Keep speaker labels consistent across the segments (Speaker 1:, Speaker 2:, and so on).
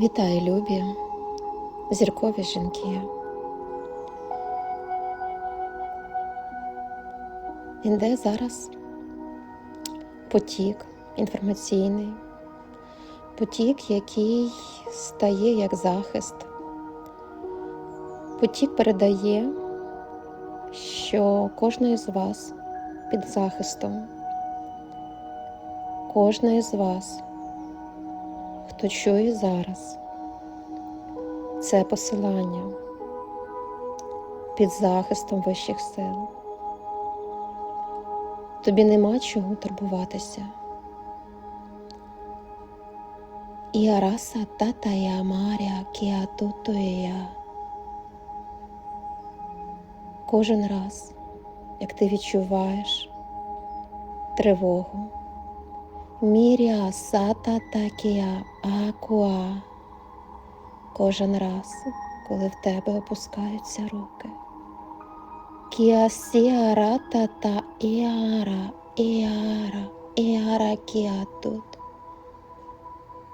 Speaker 1: Вітаю, любі, зіркові жінки. Іде зараз потік інформаційний, потік, який стає як захист. Потік передає, що кожна із вас під захистом, кожна із вас хто чує зараз це посилання під захистом вищих сил. Тобі нема чого турбуватися. Іараса татая маря кіатутуя. Кожен раз, як ти відчуваєш тривогу, Міря сата такія акуа. Кожен раз, коли в тебе опускаються руки. Кіасіара тата іара, іара, іара кіа тут.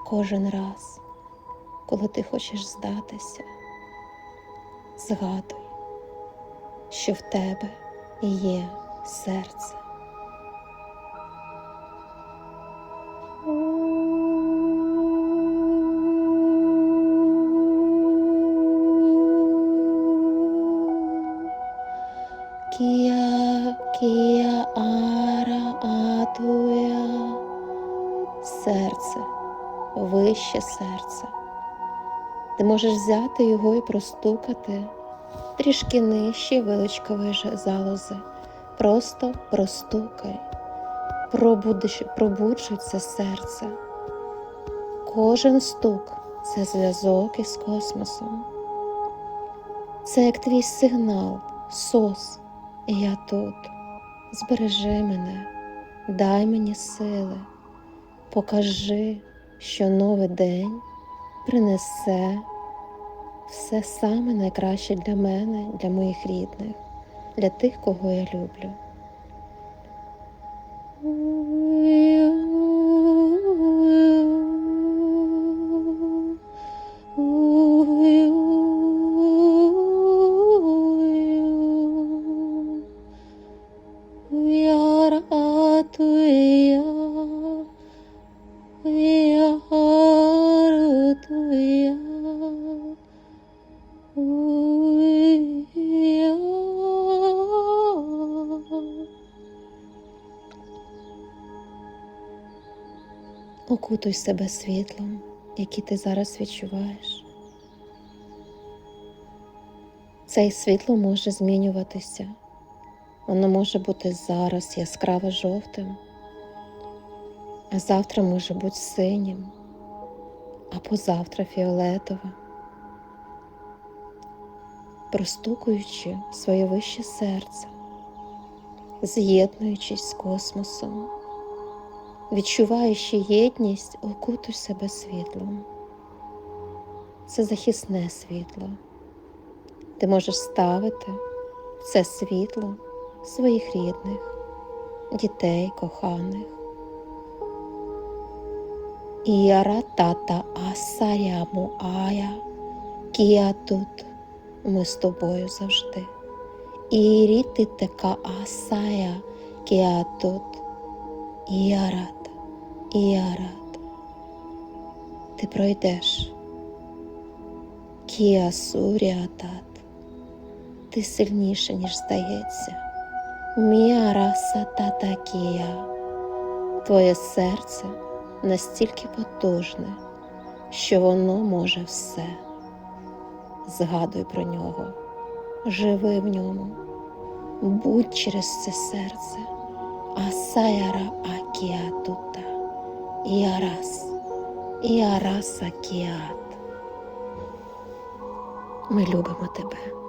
Speaker 1: Кожен раз, коли ти хочеш здатися, згадуй, що в тебе є серце. Кія, ара, атуя, серце, вище серце. Ти можеш взяти його і простукати трішки нижче виличкової ж залози. Просто простукай, пробуджуй серце. Кожен стук це зв'язок із космосом. Це як твій сигнал, сос. Я тут. Збережи мене, дай мені сили, покажи, що новий день принесе все саме найкраще для мене, для моїх рідних, для тих, кого я люблю. Окутуй себе світлом, яке ти зараз відчуваєш. Це світло може змінюватися. Воно може бути зараз яскраво жовтим, а завтра може бути синім, а позавтра фіолетовим. Простукуючи своє вище серце, з'єднуючись з космосом, відчуваючи єдність, окутуй себе світлом. Це захисне світло. Ти можеш ставити це світло своїх рідних, дітей, коханих. Іара тата асаряму ая, кія тут ми з тобою завжди. Іріти така асая, кія тут, іарат, іарат. Ти пройдеш. Кія суріатат. Ти сильніше, ніж здається. Міараса татакія. Твоє серце настільки потужне, що воно може все. Згадуй про нього, живи в ньому, будь через це серце, асаяра акіатута, іарас, іараса кіат. Ми любимо тебе.